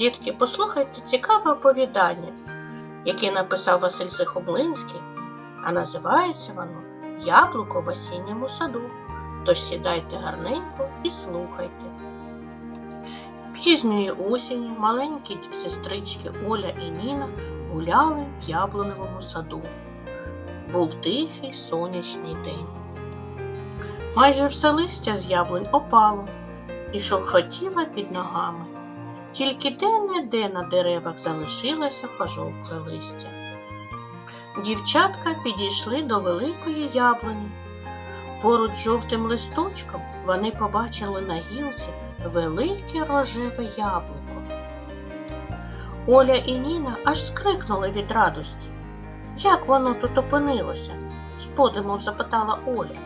Дітки, послухайте цікаве оповідання, яке написав Василь Сихомлинський, а називається воно Яблуко в осінньому саду. Тож сідайте гарненько і слухайте. Пізньої осені маленькі сестрички Оля і Ніна гуляли в яблуневому саду. Був тихий сонячний день. Майже все листя з яблунь опало і шурхотіло під ногами. Тільки де-не-де на деревах залишилося пожовкле листя. Дівчатка підійшли до великої яблуні. Поруч жовтим листочком вони побачили на гілці велике рожеве яблуко. Оля і Ніна аж скрикнули від радості. Як воно тут опинилося? з подивом запитала Оля.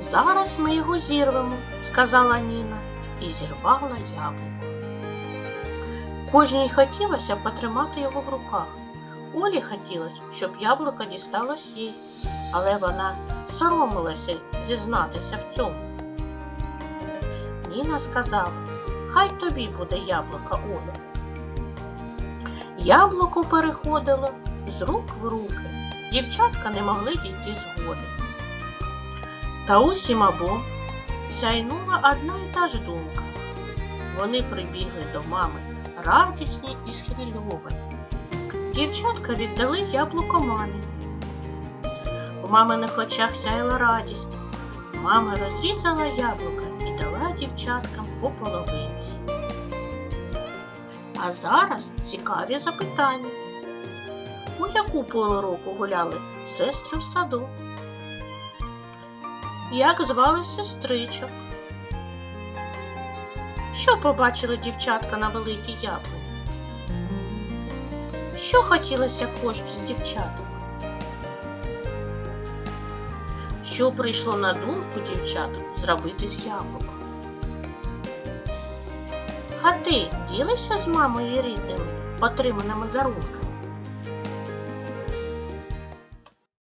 Зараз ми його зірвемо, сказала Ніна і зірвала яблуко. Кожній хотілося потримати його в руках. Олі хотілося, щоб яблуко дісталось їй, але вона соромилася зізнатися в цьому. Ніна сказала, хай тобі буде яблуко, Оля. Яблуко переходило з рук в руки. Дівчатка не могли дійти згоди. Та ось їм обом сяйнула одна і та ж думка. Вони прибігли до мами радісні і схвильовані. Дівчатка віддали яблуко мамі. У маминих очах сяяла радість. Мама розрізала яблука і дала дівчаткам по половинці. А зараз цікаві запитання. У яку пору року гуляли сестри в саду? Як звали сестричок? Що побачили дівчатка на великій яблуні? Що хотілося кожній з дівчаток? Що прийшло на думку дівчаток зробити з яблуком? А ти ділишся з мамою і рідними отриманими дарунками?